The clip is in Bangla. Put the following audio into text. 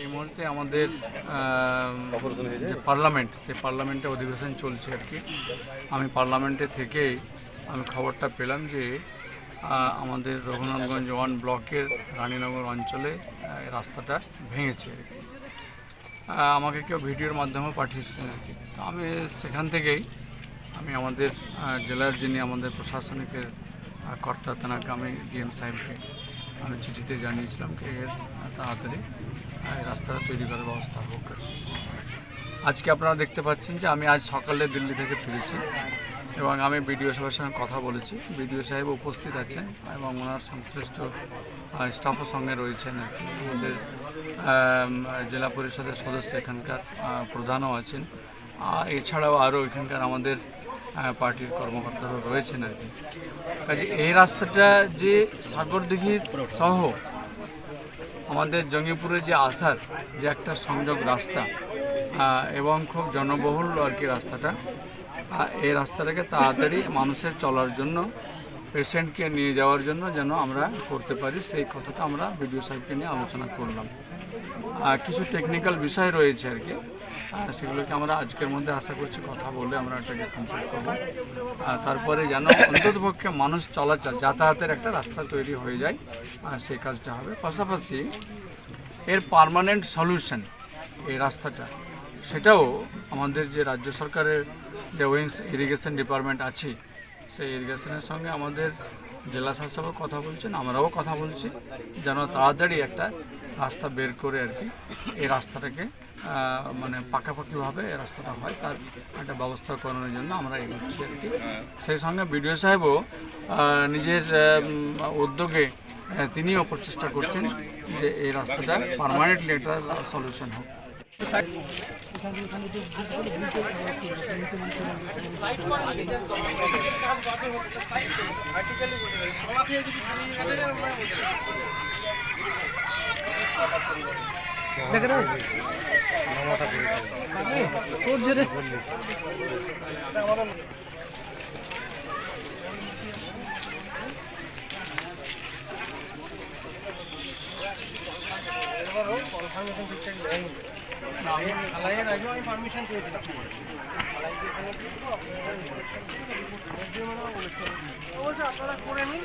এই মুহূর্তে আমাদের যে পার্লামেন্ট, সেই পার্লামেন্টে অধিবেশন চলছে আর কি। আমি পার্লামেন্টে থেকেই আমি খবরটা পেলাম যে আমাদের রঘুনাথগঞ্জ ওয়ান ব্লকের রানীনগর অঞ্চলে রাস্তাটা ভেঙেছে কি। আমাকে কেউ ভিডিওর মাধ্যমে পাঠিয়েছিলেন আর কি। তো আমি সেখান থেকেই আমি আমাদের জেলার যিনি আমাদের প্রশাসনিকের কর্তা, তেনাকে আমি ডিএম সাহেবকে আমি চিঠিতে জানিয়েছিলাম যে এর তাড়াতাড়ি। রাস্তাটা তৈরি করার ব্যবস্থা হোক। আজকে আপনারা দেখতে পাচ্ছেন যে আমি আজ সকালে দিল্লি থেকে ফিরেছি এবং আমি বিডিও সাহেবের সঙ্গে কথা বলেছি। বিডিও সাহেব উপস্থিত আছেন এবং ওনার সংশ্লিষ্ট স্টাফের সঙ্গে রয়েছেন আর কি। আমাদের জেলা পরিষদের সদস্য এখানকার প্রধানও আছেন। এছাড়াও আরও এখানকার আমাদের পার্টির কর্মকর্তারা রয়েছেন আর কি। কাজে এই রাস্তাটা যে সাগরদিঘির সহ আমাদের জঙ্গিপুরে যে আসার যে একটা সংযোগ রাস্তা এবং খুব জনবহুল আর কি রাস্তাটা এই রাস্তাটাকে তাড়াতাড়ি মানুষের চলার জন্য, পেশেন্টকে নিয়ে যাওয়ার জন্য যেন আমরা করতে পারি, সেই কথাটা আমরা বিডিও সাহেবকে নিয়ে আলোচনা করলাম। কিছু টেকনিক্যাল বিষয় রয়েছে আর কি। সেগুলোকে আমরা আজকের মধ্যে আশা করছি কথা বলে আমরা এটাকে কমপ্লিট করব। তারপরে যেন অন্ততপক্ষে মানুষ চলাচল, যাতায়াতের একটা রাস্তা তৈরি হয়ে যায় আর সেই কাজটা হবে। পাশাপাশি এর পার্মানেন্ট সলিউশন এই রাস্তাটা, সেটাও আমাদের যে রাজ্য সরকারের যে উইংস ইরিগেশন ডিপার্টমেন্ট আছে, সেই ইরিগেশনের সঙ্গে আমাদের জেলা শাসকও কথা বলছেন, আমরাও কথা বলছি, যেন তাড়াতাড়ি একটা রাস্তা বের করে আর কি, এই রাস্তাটাকে মানে পাকাপাকিভাবে এই রাস্তাটা হয়, তার একটা ব্যবস্থা করানোর জন্য আমরা এগোচ্ছি আর কি। সেই সঙ্গে বিডিও সাহেবও নিজের উদ্যোগে তিনিও প্রচেষ্টা করছেন যে এই রাস্তাটা পারমানেন্টলি একটা সলিউশন হোক। পারমিশন পেয়েছিলাম আপনারা করে নিন।